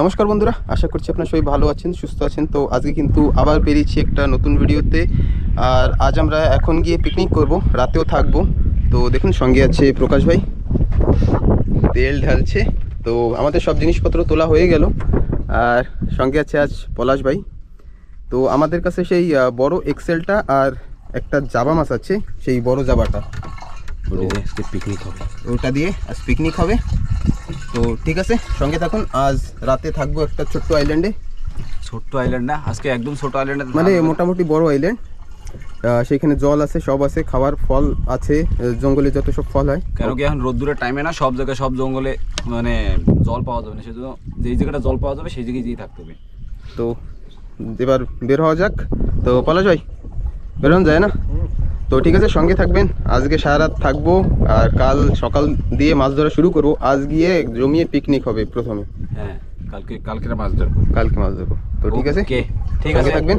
নমস্কার বন্ধুরা, আশা করছি আপনারা সবাই ভালো আছেন, সুস্থ আছেন। তো আজকে কিন্তু আবার বেরিয়েছি একটা নতুন ভিডিওতে। আর আজ আমরা এখন গিয়ে পিকনিক করব, রাতেও থাকব। তো দেখুন, সঙ্গে আছে প্রকাশ ভাই। তেল ঢালছে। তো আমাদের সব জিনিসপত্র তোলা হয়ে গেল। আর সঙ্গে আছে আজ পলাশ ভাই। তো আমাদের কাছে সেই বড় এক্সেলটা আর একটা জাবা মাছ আছে, সেই বড় জাবাটা আজকে পিকনিক হবে। ওটা দিয়ে আজ পিকনিক হবে। তো ঠিক আছে সঙ্গে থাকুন আজ রাতে থাকব একটা ছোট্ট আইল্যান্ডে ছোট্ট আইল্যান্ড না? আজকে একদম ছোট আইল্যান্ডে মানে মোটামুটি বড় আইল্যান্ড সেখানে জল আছে সব আছে খাবার ফল আছে জঙ্গলে যত সব ফল হয়। কেন কি এখন রোদ্দুরের টাইমে না সব জায়গায় সব জঙ্গলে মানে জল পাওয়া যাবে না সেজন্য যেই জায়গাটা জল পাওয়া যাবে সেই জায়গায় যেয়ে থাকতে হবে। তো এবার বের হওয়া যাক। তো পলাশ ভাই বেরোন যায় না? তো ঠিক আছে সঙ্গে থাকবেন। আজকে সারা রাত থাকব আর কাল সকাল দিয়ে মাছ ধরা শুরু করব। আজ গিয়ে জমিয়ে পিকনিক হবে প্রথমে। হ্যাঁ কালকে কালকে মাছ ধরবো। কালকে মাছ ধরবো। তো ঠিক আছে? ঠিক সঙ্গে আছে। থাকবেন।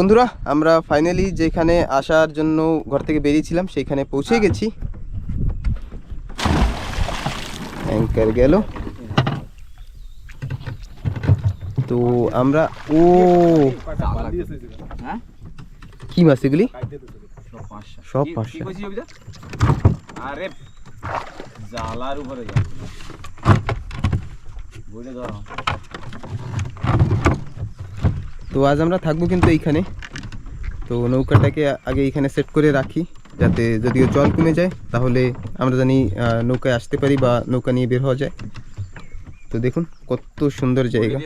বন্ধুরা, আমরা ফাইনালি যেখানে আসার জন্য ঘর থেকে বেরিয়েছিলাম সেইখানে পৌঁছে গেছি। অ্যাঙ্কার গেল। তো আমরা, ও, কি মাছ এগুলি? সব পাঁচশো জালার উপরে তো আজ আমরা থাকব কিন্তু এইখানে। তো নৌকাটাকে আগে এইখানে সেট করে রাখি যাতে যদিও জল কমে যায় তাহলে আমরা জানি নৌকায় আসতে পারি বা নৌকা নিয়ে বের হওয়া যায়। তো দেখুন কত সুন্দর জায়গা।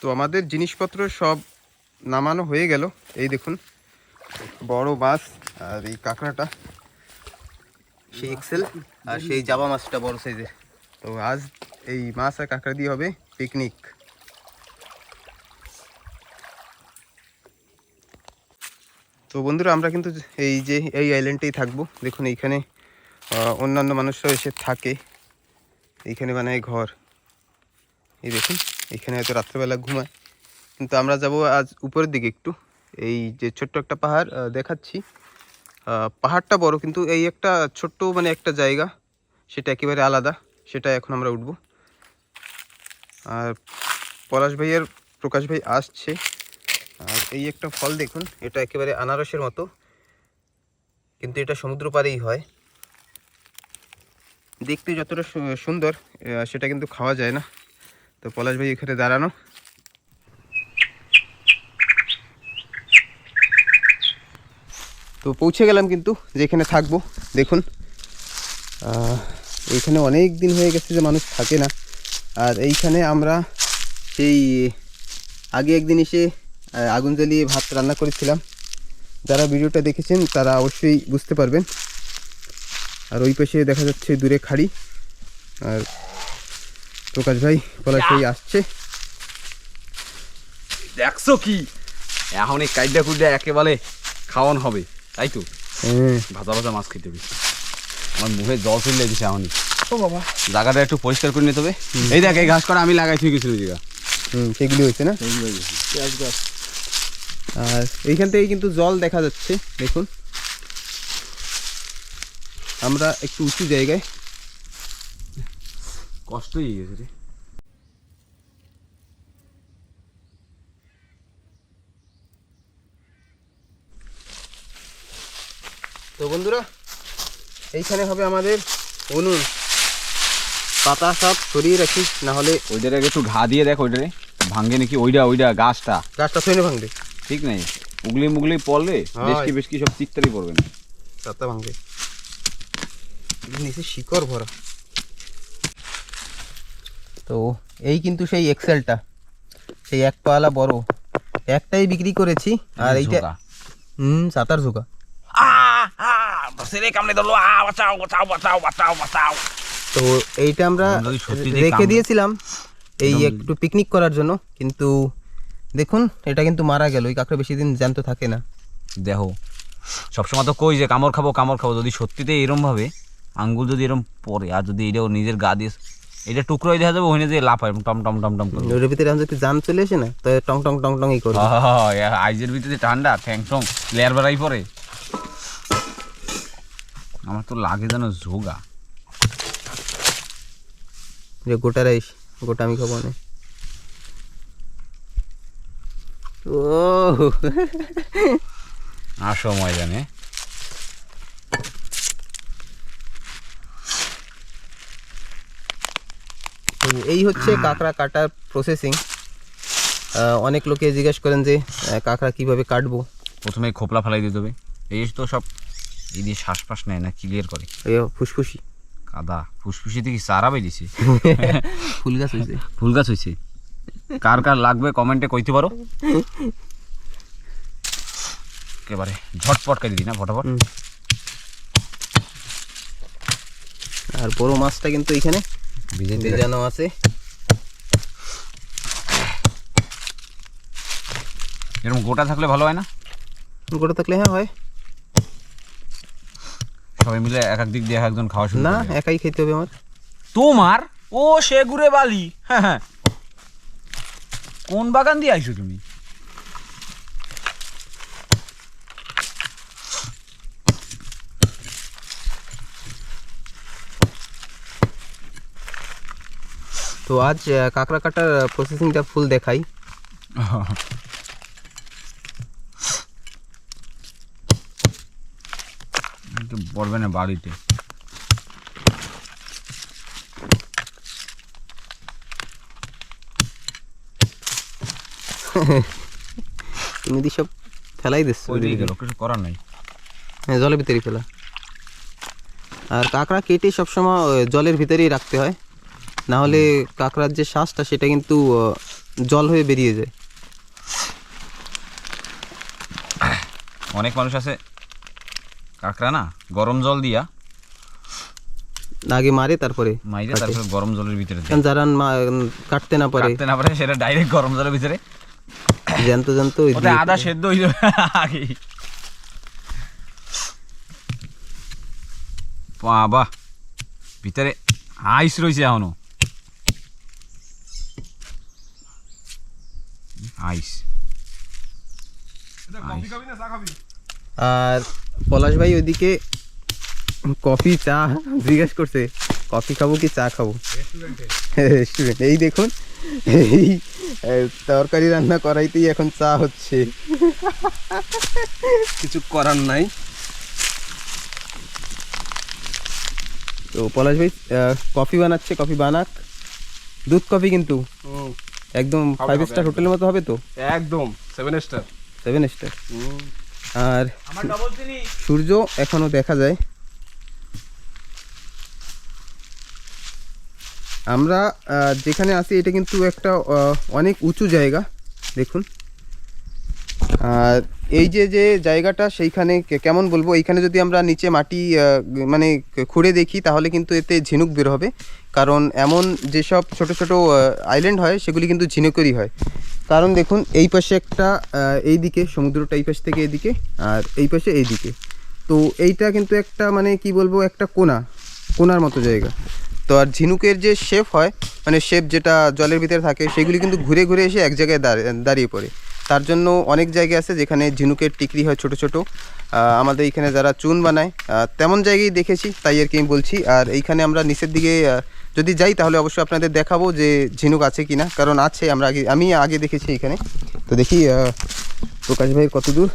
তো আমাদের জিনিসপত্র সব নামানো হয়ে গেল। এই দেখুন বড় মাছ আর এই কাঁকড়াটা। সেই এক্সেল আর সেই জাবা মাছটা বড় সাইজের তো আজ এই মাছ আর কাঁকড়া দিয়ে হবে পিকনিক তো বন্ধুরা, আমরা কিন্তু এই যে, এই আইল্যান্ডেই থাকব। দেখুন এইখানে অন্যান্য মানুষরা এসে থাকে। এইখানে বানায় ঘর। এই দেখুন এখানে হয়তো রাত্রেবেলা ঘুমায়। কিন্তু আমরা যাব আজ উপরের দিকে একটু। এই যে ছোট্ট একটা পাহাড় দেখাচ্ছি। পাহাড়টা বড়, কিন্তু এই একটা ছোট্ট মানে একটা জায়গা, সেটা একেবারে আলাদা। সেটা এখন আমরা উঠব। আর পলাশ ভাইয়ের প্রকাশ ভাই আসছে। আর এই একটা ফল দেখুন, এটা একেবারে আনারসের মতো। কিন্তু এটা সমুদ্র পাড়েই হয়। দেখতে যতটা সুন্দর সেটা কিন্তু খাওয়া যায় না। তো পলাশ ভাই এখানে দাঁড়ানো। তো পৌঁছে গেলাম কিন্তু, যেখানে থাকব। দেখুন এইখানে অনেক দিন হয়ে গেছে যে মানুষ থাকে না। আর এইখানে আমরা সেই আগে একদিন এসে আগুন জ্বালিয়ে ভাত রান্না করেছিলাম। যারা ভিডিওটা দেখেছেন তারা অবশ্যই বুঝতে পারবেন। আর ওই পাশে দেখা যাচ্ছে দূরে খাড়ি। আর প্রকাশ ভাই পলাশ ভাই আসছে। দেখছ কি? এখন এই কাইডা কুইডা একেবারে খাওয়ান হবে তাই তো? হ্যাঁ। ভাজা ভাজা মাছ খেতে হবে আমার মুখে জল চলে দিছে এখনই। ও বাবা। জায়গাটা একটু পরিষ্কার করে নিতে হবে এই দেখ এই ঘাস করা আমি লাগাই থুই গেছিল জায়গা হুম সেগুলি হয়েছে না? আর এইখান থেকে কিন্তু জল দেখা যাচ্ছে দেখুন। আমরা একটু উঁচু জায়গায়। কষ্ট হয়ে গেছে রে। তো বন্ধুরা এইখানে হবে আমাদের উনুন। পাতা সব সরিয়ে রাখি না হলে ওইটারে আগে একটু ঘা দিয়ে দেখ ওইটারে ভাঙ্গে নাকি ওইটা ওইটা গাছটা? গাছটা ফেলে ভাঙবে। ঠিক নাই? উগলি মুগলি পড়লে। বেশকি বেশকি সব চিত্তারি পড়বে না। পাতা ভাঙবে। নিচে শিকড় ভরা। তো এই কিন্তু সেই এক্সেলটা সেই এক পালা বড়। একটাই বিক্রি করেছি আর এইটা ঝোঁকা। হুম সাতার ঝোঁকা ছেলে কামড়ে ধরলো। আ বাঁচাও বাঁচাও বাঁচাও বাঁচাও বাঁচাও। তো এইটা আমরা রেখে দিয়েছিলাম এই একটু পিকনিক করার জন্য। কিন্তু দেখুন এটা কিন্তু মারা গেল। ওই কাঁকড়া বেশি দিন জ্যান্ত থাকে না। দেখো সবসময় তো কই যে কামড় খাব কামড় খাব। যদি সত্যিতে এরম ভাবে আঙ্গুল যদি এরম পড়ে আর যদি এটাও নিজের গা দিয়ে এটা টুকরো দেখা যাবে ওখানে যে লাফায় টম টম টম টম করে। ওর ভিতরে যদি জাম চলে আসে না তো টং টং টং টং ই করবে আইজের ভিতরে ঠান্ডা ঠ্যাং টং লেয়ার বেড়াই পরে। আমার তো লাগে যেন যোগা যে গোটা রাইস গোটা আমি খাব না ও আসো ময়দানে। এই হচ্ছে কাঁকড়া কাটার প্রসেসিং অনেক লোকে জিজ্ঞেস করেন যে কাঁকড়া কীভাবে কাটবো? প্রথমে খোপলা ফেলাই দিতে হবে এই তো সব এই দিয়ে শ্বাস ফাস নেয় না ক্লিয়ার করে। ফুসফুসি। কাদা ফুসফুসি থেকে সারা বেরিয়েছে? ফুল গাছ হয়েছে ফুল গাছ হয়েছে কার কার লাগবে কমেন্টে কইতে পারো? একেবারে ঝটপট করে দিই না ফটাফট? আর বড় মাছটা কিন্তু এখানে ভেজানো আছে। এরকম গোটা থাকলে ভালো হয় না? গোটা থাকলে হ্যাঁ হয়। সবাই মিলে এক এক দিক দিয়ে এক একজন খাওয়া শুরু না একাই খেতে হবে আমার। তোমার? ও সে ঘুরে বালি। হ্যাঁ হ্যাঁ। কোন বাগান দিয়ে আইছো তুমি? তো আজ কাঁকড়া কাটার প্রসেসিংটা ফুল দেখাই। একটু পড়বে না বাড়িতে। তুমি দি সব ফেলাই দিচ্ছ ওই গেল কিছু করার নাই। হ্যাঁ জলের ভিতরেই ফেলা। আর কাঁকড়া কেটে সবসময় জলের ভিতরেই রাখতে হয়। না হলে কাঁকড়ার যে শ্বাসটা সেটা কিন্তু জল হয়ে বেরিয়ে যায়। অনেক মানুষ আছে কাঁকড়া না গরম জল দিয়া। আগে মারে তারপরে মাইরে তারপরে গরম জলের ভিতরে দেয়। যারা মা- কাটতে না পারে। কাটতে না পারে সেটা ডাইরেক্ট গরম জলের ভিতরে। জ্যান্ত জ্যান্ত ওই ওতে দিয়ে আদা সেদ্ধ হয়ে যাবে আগে। বাবা ভিতরে আইস রয়েছে এখনও। আইস। আর পলাশ ভাই ওইদিকে কফি চা জিজ্ঞেস করছে কফি খাব কি চা খাব? রেস্টুরেন্ট এই দেখুন এই তরকারি রান্না করাইতেই এখন চা হচ্ছে। কিছু করার নাই। তো পলাশ ভাই কফি বানাচ্ছে কফি বানাক। দুধ কফি কিন্তু। একদম ফাইভ স্টার হোটেলের মতো হবে তো? একদম সেভেন স্টার সেভেন স্টার আর সূর্য এখনও দেখা যায়। আমরা যেখানে আছি এটা কিন্তু একটা অনেক উঁচু জায়গা দেখুন। আর এই যে যে জায়গাটা সেইখানে কেমন বলব? এইখানে যদি আমরা নিচে মাটি মানে খুঁড়ে দেখি, তাহলে কিন্তু এতে ঝিনুক বের হবে। কারণ এমন যেসব ছোট ছোট আইল্যান্ড হয়, সেগুলি কিন্তু ঝিনুকেরই হয়। কারণ দেখুন, এই পাশে একটা এই দিকে, সমুদ্রটা এই পাশ থেকে এদিকে, আর এই পাশে এই দিকে। তো এইটা কিন্তু একটা মানে কি বলব, একটা কোনা কোনার মতো জায়গা। তো আর ঝিনুকের যে শেপ হয় মানে শেপ যেটা জলের ভিতরে থাকে, সেগুলি কিন্তু ঘুরে ঘুরে এসে এক জায়গায় দাঁড়িয়ে পড়ে। তার জন্য অনেক জায়গা আছে যেখানে ঝিনুকের টিকরি হয় ছোট ছোট। আমাদের এখানে যারা চুন বানায় তেমন জায়গায় দেখেছি তাই আর কি আমি বলছি। আর এইখানে আমরা নিচের দিকে যদি যাই তাহলে অবশ্যই আপনাদের দেখাবো যে ঝিনুক আছে কিনা কারণ আছে আমরা আগে আমি আগে দেখেছি এখানে। তো দেখি প্রকাশ ভাই কত দূর?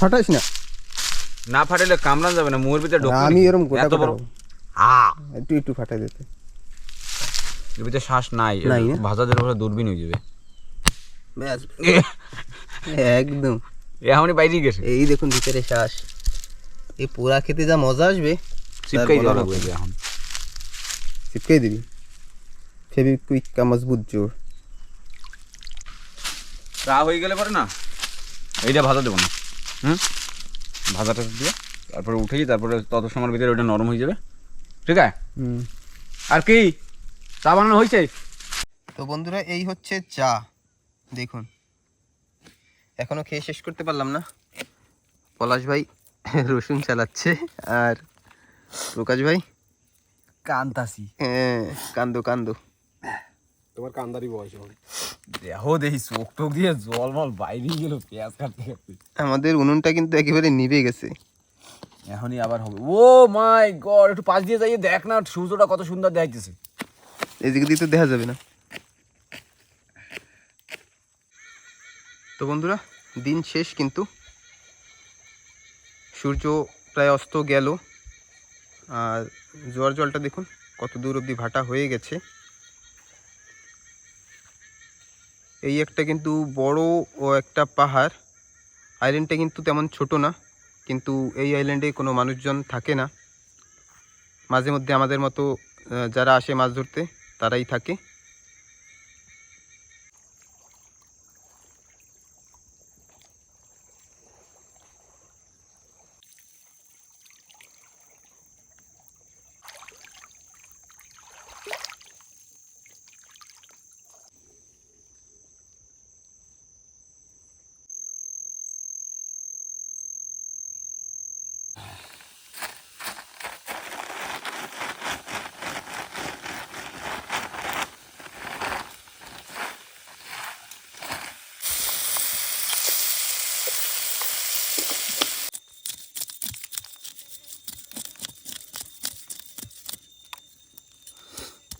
ফাটাইস না? না ফাটালে কামড়ান যাবে না মুয়ের ভিতরে আমি এরকম গোটা বড় আ! একটু একটু ফাটাই দিতে। এর ভিতরে শ্বাস নাই না? উপরে দূরবীন হয়ে যাবে। ব্যাস। একদম। এখনই বাইরে গেছে। এই দেখুন ভিতরে শ্বাস। এই পোড়া খেতে যা মজা আসবে চিপকাই দেওয়া লাগবে এখন। চিপকে দিবি? ফেবিকুইক কা মজবুত জোর। চা হয়ে গেলে পরে না এইটা ভাজা দেবো না। হুম? ভাজাটা দিয়ে তারপরে উঠেই তারপরে তত সময়ের ভিতরে ওইটা নরম হয়ে যাবে। ঠিক আছে? হুম। আর কি? চা বানানো হয়েছে? তো বন্ধুরা এই হচ্ছে চা। দেখুন। এখনও খেয়ে শেষ করতে পারলাম না। পলাশ ভাই রসুন চালাচ্ছে আর প্রকাশ ভাই? কান্তাসি হ্যাঁ, কান্দো কান্দো। তোমার কান্দারি বয়স এখন দেহ দেখি চোখ টোক দিয়ে জল মল বাইরে গেল পেঁয়াজ কাটতে কাটতে। আমাদের উনুনটা কিন্তু একেবারে নিভে গেছে। এখনই আবার হবে। ও মাই গড একটু পাশ দিয়ে যাইয়ে দেখ না সূর্যটা কত সুন্দর দেখাইতেছে। এদিকে দিয়ে তো দেখা যাবে না। তো বন্ধুরা, দিন শেষ কিন্তু। সূর্য প্রায় অস্ত গেল। আর জোয়ার জলটা দেখুন, কত দূর অবধি ভাটা হয়ে গেছে। এই একটা কিন্তু বড় ও একটা পাহাড়। আইল্যান্ডটা কিন্তু তেমন ছোট না, কিন্তু এই আইল্যান্ডে কোনো মানুষজন থাকে না। মাঝে মধ্যে আমাদের মতো যারা আসে মাছ ধরতে, তারাই থাকে।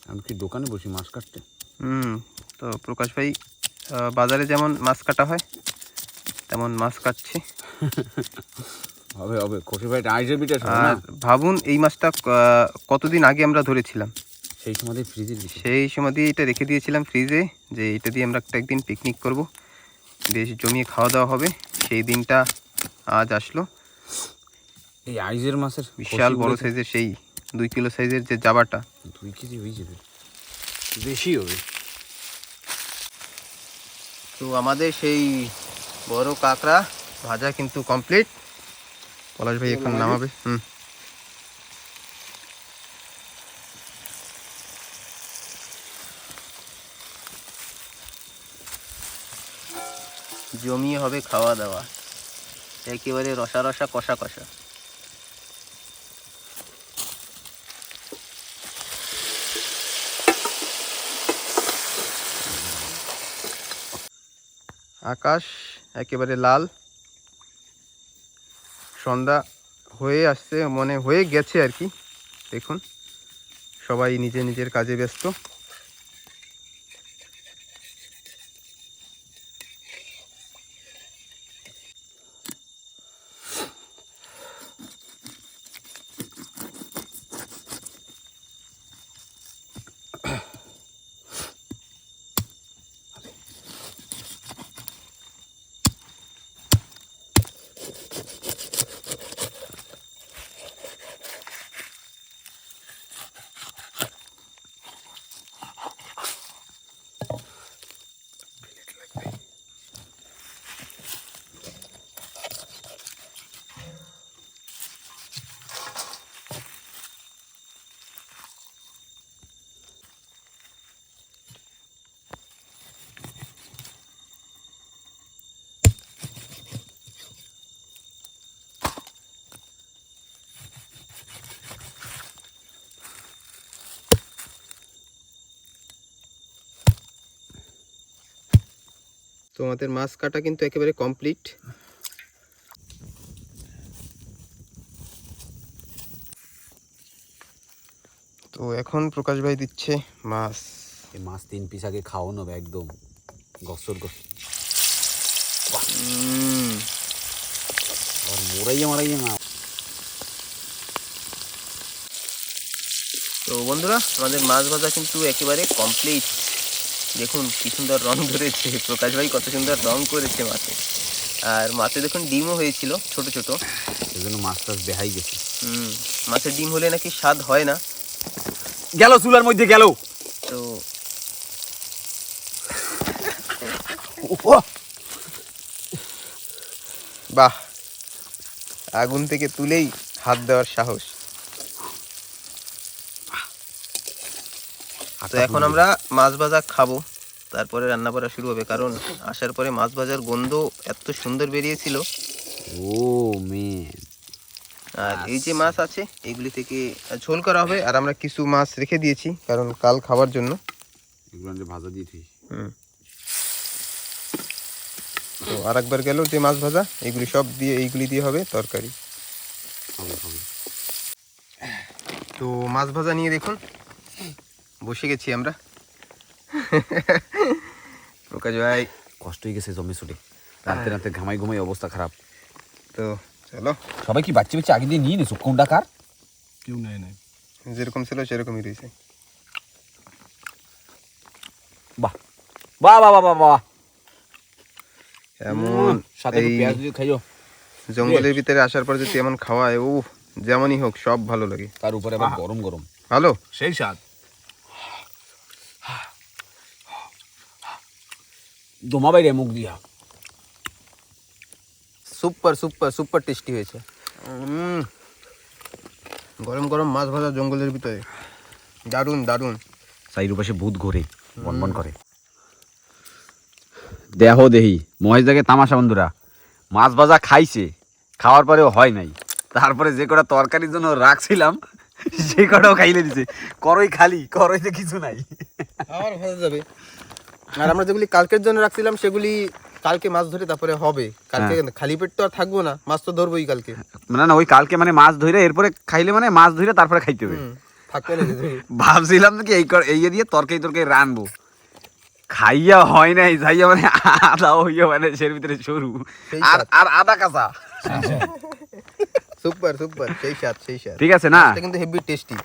আমি কি দোকানে বসি মাছ কাটতে? হুম তো প্রকাশ ভাই বাজারে যেমন মাছ কাটা হয় তেমন মাছ কাটছে। হবে হবে খসি ভাই আর ভাবুন এই মাছটা কতদিন আগে আমরা ধরেছিলাম? সেই সময় ফ্রিজে সেই সময় দিয়ে এটা রেখে দিয়েছিলাম ফ্রিজে যে এটা দিয়ে আমরা একটা একদিন পিকনিক করব। বেশ জমিয়ে খাওয়া দাওয়া হবে সেই দিনটা আজ আসলো। এই আইজের মাছের বিশাল বড় সাইজের সেই দুই কিলো সাইজের যে জাবাটা। দুই কেজি হয়ে যাবে। বেশি হবে। তো আমাদের সেই বড় কাঁকড়া ভাজা কিন্তু কমপ্লিট পলাশ ভাই এখন নামাবে। হুম। জমিয়ে হবে খাওয়া দাওয়া। একেবারে রসা রসা কষা কষা। আকাশ একেবারে লাল। সন্ধ্যা হয়ে আসছে, মনে হয়ে গেছে আর কি। দেখুন, সবাই নিজে নিজের কাজে ব্যস্ত। তো আমাদের মাছ কাটা কিন্তু একেবারে কমপ্লিট। তো এখন প্রকাশ ভাই দিচ্ছে মাছ। এই মাছ তিন পিস আগে খাওয়ানো হবে একদম গসর গস আর মোরাইয়ে মারাইয়ে না। তো বন্ধুরা আমাদের মাছ ভাজা কিন্তু একেবারে কমপ্লিট। দেখুন কি সুন্দর রং ধরেছে। প্রকাশ ভাই কত সুন্দর রং করেছে মাছে আর মাছে দেখুন ডিমও হয়েছিল ছোট ছোট। সেজন্য মাছ টাছ বেহাই গেছে। হুম মাছের ডিম হলে নাকি স্বাদ হয় না। গেল চুলার মধ্যে গেল। তো বাহ! আগুন থেকে তুলেই হাত দেওয়ার সাহস। তো এখন আমরা মাছ ভাজা খাব। তারপরে রান্না করা শুরু হবে কারণ আসার পরে মাছ ভাজার গন্ধ এত সুন্দর বেরিয়েছিল। ও মেন আর এই যে মাছ আছে এগুলি থেকে ঝোল করা হবে। আর আমরা কিছু মাছ রেখে দিয়েছি কারণ কাল খাওয়ার জন্য। এগুলো ভাজা দিয়েছি। হুম। তো আর একবার গেল যে মাছ ভাজা এগুলি সব দিয়ে এইগুলি দিয়ে হবে তরকারি। তো মাছ ভাজা নিয়ে দেখুন। বসে গেছি আমরা। প্রকাশ ভাই। কষ্ট হয়ে গেছে জমে ছুটে রাতে রাতে ঘামাই ঘুমাই অবস্থা খারাপ। তো চলো। সবাই কি বাচ্চা বাচ্চা আগে দিয়ে নিয়ে নিছো কোনটা কার কেউ নেয় নাই। যেরকম ছিল সেরকমই রয়েছে। বাহ। বাহ বাহ বাহ বাহ বাহ। এমন সাথে পেঁয়াজ দিয়ে খাইও। জঙ্গলের ভিতরে আসার পর যদি এমন খাওয়ায় ও যেমনই হোক সব ভালো লাগে। তার উপরে আবার গরম গরম। ভালো? সেই স্বাদ। দমা বাইরে মুখ দিয়া। সুপার সুপার সুপার টেস্টি হয়েছে। গরম গরম মাছ ভাজা জঙ্গলের ভিতরে। দারুণ দারুণ। সাইডের পাশে ভূত ঘোরে বন বন করে। দেহ দেহি মহেশ দেখে তামাশা বন্ধুরা। মাছ ভাজা খাইছে খাওয়ার পরেও হয় নাই। তারপরে যে কটা তরকারির জন্য রাখছিলাম সে কটাও খাইলে দিছে। করই খালি করইতে কিছু নাই। আবার ভাজা যাবে। আর আমরা যেগুলি কালকের জন্য রাখছিলাম সেগুলি কালকে মাছ ধরে তারপরে হবে। কালকে খালি পেট তো আর থাকব না মাছ তো ধরবোই কালকে। মানে না ওই কালকে মানে মাছ ধরে এরপরে খাইলে মানে মাছ ধরে তারপরে খাইতে হবে। না। ভাবছিলাম কি এই এই দিয়ে তরকারি তরকারি রানবো খাইয়া হয় নাই যাইয়া মানে আদা হইয়া মানে সের ভিতরে সরু। আর আর আদা কাঁচা। সুপার সুপার সেই স্বাদ সেই স্বাদ। ঠিক আছে না? কিন্তু হেভি টেস্টি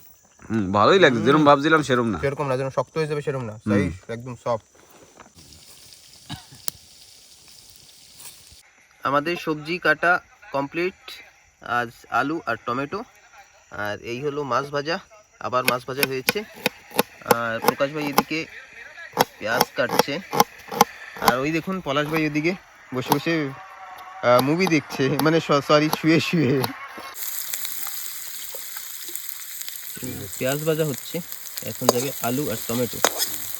হুম, ভালোই লাগছে যেরকম ভাবছিলাম সেরকম না। সেরকম না যেন শক্ত হয়ে যাবে সেরকম না। সেই একদম সফট আমাদের সবজি কাটা কমপ্লিট আজ আলু আর টমেটো। আর এই হলো মাছ ভাজা আবার মাছ ভাজা হয়েছে। আর প্রকাশ ভাই এদিকে পেঁয়াজ কাটছে। আর ওই দেখুন পলাশ ভাই ওদিকে বসে বসে মুভি দেখছে। মানে সরি শুয়ে শুয়ে। পেঁয়াজ ভাজা হচ্ছে এখন যাবে আলু আর টমেটো।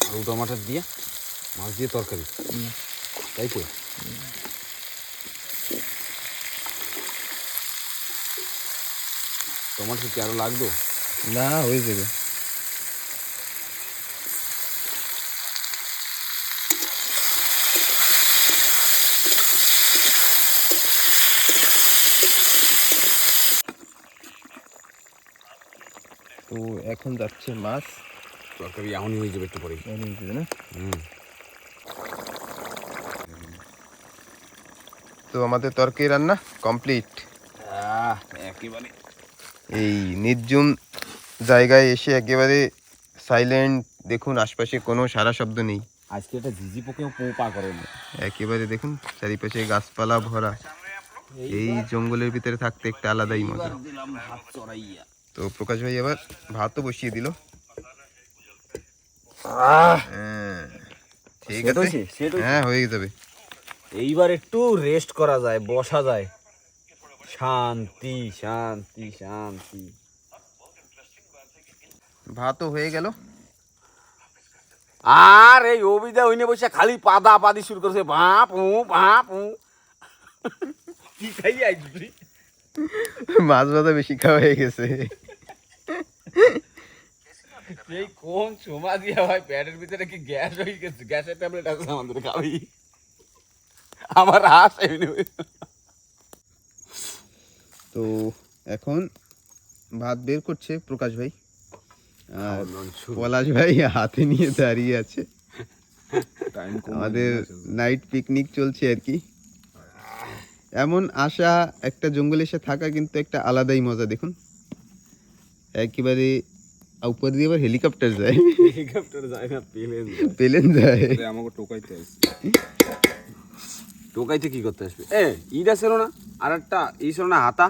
আলু টমাটার দিয়ে মাছ দিয়ে তরকারি। তাই তো? টমাটো কি আরও লাগতো না হয়ে যাবে। তো এখন যাচ্ছে মাছ। তরকারি এমনই হয়ে যাবে একটু পরে এমনি হয়ে যাবে না? তো আমাদের তরকারি রান্না কমপ্লিট। একেবারে এই নির্জন জায়গায় এসে একেবারে সাইলেন্ট দেখুন আশপাশে কোনো সারা শব্দ নেই। আজকে এটা ঝিঝি পোকেও পো পা করে একেবারে দেখুন চারিপাশে গাছপালা ভরা। এই জঙ্গলের ভিতরে থাকতে একটা আলাদাই মজা। তো প্রকাশ ভাই আবার ভাতও বসিয়ে দিল। হ্যাঁ, ঠিক আছে? হ্যাঁ হয়ে যাবে। এইবার একটু রেস্ট করা যায় বসা যায়। শান্তি শান্তি শান্তি। ভাতও হয়ে গেল। আর এই অবিদা হইনে বসে খালি পাদা পাদি শুরু করছে। ভাপ উ ভাপ উ কি খাই আইছি মাছ ভাজা বেশি খাওয়া হয়ে গেছে। এই কোন সময় দিয়া ভাই পেটের ভিতরে কি গ্যাস হয়ে গেছে? গ্যাসের ট্যাবলেট আছে আমাদের খাবি আমার হাঁস এমনি তো এখন ভাত বের করছে প্রকাশ ভাই। আর পলাশ ভাই হাতে নিয়ে দাঁড়িয়ে আছে। আমাদের নাইট পিকনিক চলছে আর কি। এমন আশা একটা জঙ্গলে এসে থাকা কিন্তু একটা আলাদাই মজা দেখুন। একেবারে উপর দিয়ে আবার হেলিকপ্টার যায়। হেলিকপ্টার যায় না প্লেন প্লেন যায়। আমাকে টোকাইতে আসছে। টোকাইতে কি করতে আসবে? এ ইটা ছিল না? আর একটা ই ছিল না? হাতা?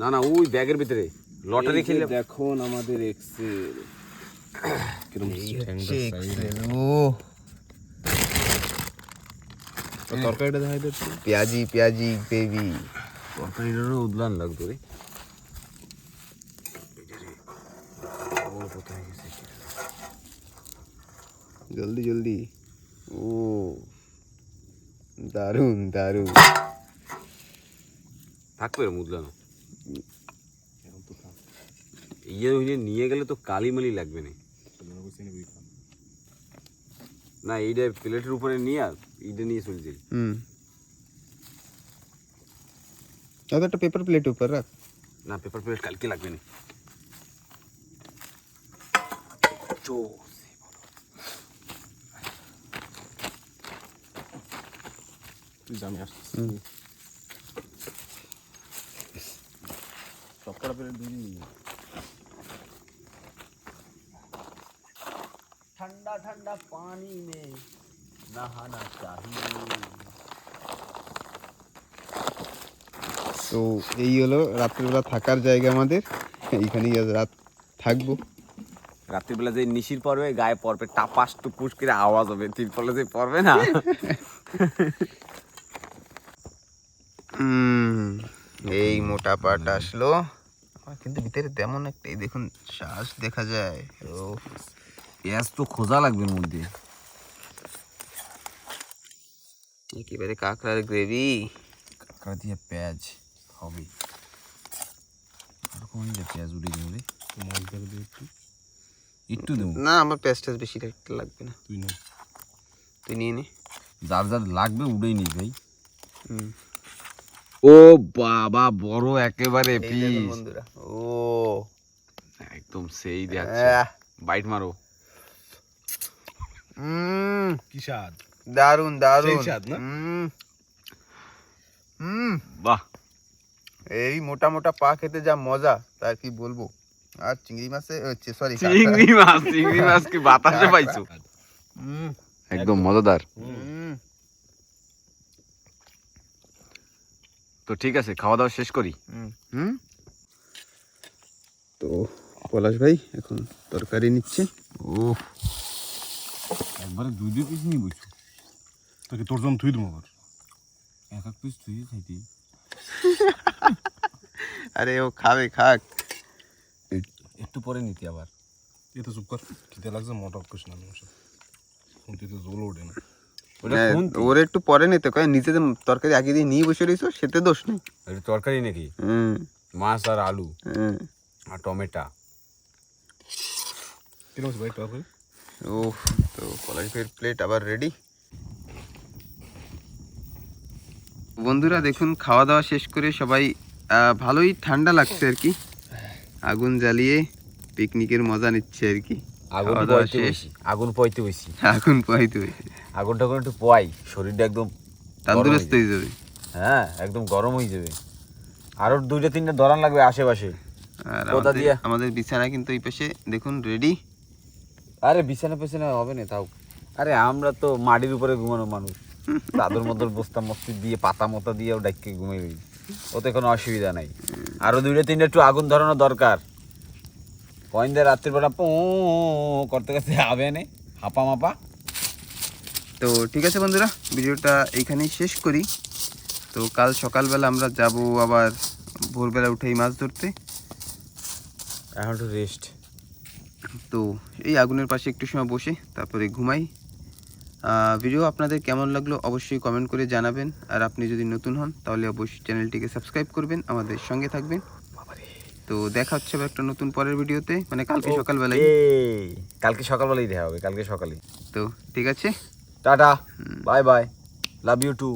না না ওই ব্যাগের ভিতরে। লটারি খেলে দেখো আমাদের এক্সেল কিরম ও। তরকারিটা দেখাই দিচ্ছি পেঁয়াজি পেঁয়াজি বেবি তরকারিটারও উদলান লাগতো রে। জলদি জলদি। ও দারুণ দারুণ থাকবে রে মুদলানো। ইয়ে হইলে নিয়ে গেলে তো কালিমালি লাগবে না। না এইটা প্লেটের উপরে নিয়ে আর এইটা নিয়ে চলে যাই হুম। দাদা একটা পেপার প্লেট উপর রাখ। না পেপার প্লেট কালকে লাগবে না। তুই জানি আসছিস হুম। সবকটা পেরে দুই নিয়ে ठंडा ठंडा पानी में नहाना चाहिए তো এই হলো রাত্রিবেলা থাকার জায়গা আমাদের এইখানেই আজ রাত থাকবো রাত্রিবেলা যে নিশির পড়বে গায়ে পড়বে টাপাস টুপুস করে আওয়াজ হবে তিরপলে যে পড়বে না হুম এই মোটা পাট আসলো। কিন্তু ভিতরে তেমন একটা এই দেখুন শ্বাস দেখা যায়। ও পেঁয়াজ তো খোঁজা লাগবে মধ্যে একেবারে কাঁকড়ার গ্রেভি। কাঁকড়া দিয়ে পেঁয়াজ হবে। আর কোন যে পেঁয়াজ উঠে যাবে। দিয়ে একটু। একটু দেবো। না আমার পেঁয়াজ টেস্ট বেশি লাগবে না। তুই না। তুই নিয়ে নে। যার যার লাগবে উড়েই নিস ভাই। হুম। ও বাবা বড় একেবারে পিস বন্ধুরা ও। একদম সেই যাচ্ছে। বাইট মারো। উম, কি স্বাদ? দারুণ দারুণ সেই স্বাদ না? হুম হুম বাহ। এই মোটা মোটা পা খেতে যা মজা তার কি বলব? আর চিংড়ি মাছে হচ্ছে সরি চিংড়ি মাছ চিংড়ি মাছ কি বাতাসে পাইছো? একদম মজাদার। তো ঠিক আছে খাওয়া দাওয়া শেষ করি। হুম। তো পলাশ ভাই এখন তরকারি নিচ্ছে। ও একবারে দুই দুই পিস নিয়ে বুঝছ তোকে তোর জন্য তুই দেবো আবার। এক এক পিস তুই খাইতি। আরে ও খাবে খাক। একটু পরে নিতি আবার। এ তো চুপ কর খিদে লাগছে মোটা সাথে শুনতে তো জল ওঠে না। ওর একটু পরে নিতে কয় নিচে তরকারি আগে দিয়ে নিয়ে বসে রয়েছো সেতে দোষ নেই। তরকারি নাকি? হুম। মাছ আর আলু হুম। আর টমেটা। ভাই তরকারি ও তো পলাশ ভাইয়ের প্লেট আবার রেডি বন্ধুরা দেখুন খাওয়া দাওয়া শেষ করে সবাই আহ, ভালোই ঠান্ডা লাগছে আর কি। আগুন জ্বালিয়ে পিকনিকের মজা নিচ্ছে আর কি। আগুন খাওয়া দাওয়া শেষ। বসি আগুন বসি। আগুন পাইতে আগুন টাগুন একটু পোয়াই শরীরটা একদম তান্দুরস্ত হয়ে যাবে। হ্যাঁ একদম গরম হয়ে যাবে। আরও দুইটা তিনটা দরান লাগবে আশেপাশে। কোথা আমাদের দিয়ে? আমাদের বিছানা কিন্তু এই পাশে দেখুন রেডি আরে বিছানা পেছনে হবে না তাও আরে আমরা তো মাটির উপরে ঘুমানো মানুষ। চাদর মদর বস্তা মস্তি দিয়ে পাতা মতা দিয়ে ডাইকে রই ওতে কোনো অসুবিধা নাই। আরও দুইটা তিনটা একটু আগুন ধরানো দরকার। কয়েনদের রাত্রিবেলা পো করতে করতে হবে নে হাপা মাপা তো ঠিক আছে বন্ধুরা ভিডিওটা এইখানেই শেষ করি। তো কাল সকালবেলা আমরা যাব আবার ভোরবেলা উঠেই মাছ ধরতে। এখন একটু রেস্ট তো এই আগুনের পাশে একটু সময় বসে তারপরে ঘুমাই। ভিডিও আপনাদের কেমন লাগল অবশ্যই কমেন্ট করে জানাবেন। আর আপনি যদি নতুন হন তাহলে অবশ্যই চ্যানেলটিকে সাবস্ক্রাইব করবেন। আমাদের সঙ্গে থাকবেন। তো দেখা হচ্ছে একটা নতুন পরের ভিডিওতে মানে কালকে সকালবেলায়। কালকে সকালবেলাই দেখা হবে কালকে সকালে। তো ঠিক আছে। Tata bye bye love you too.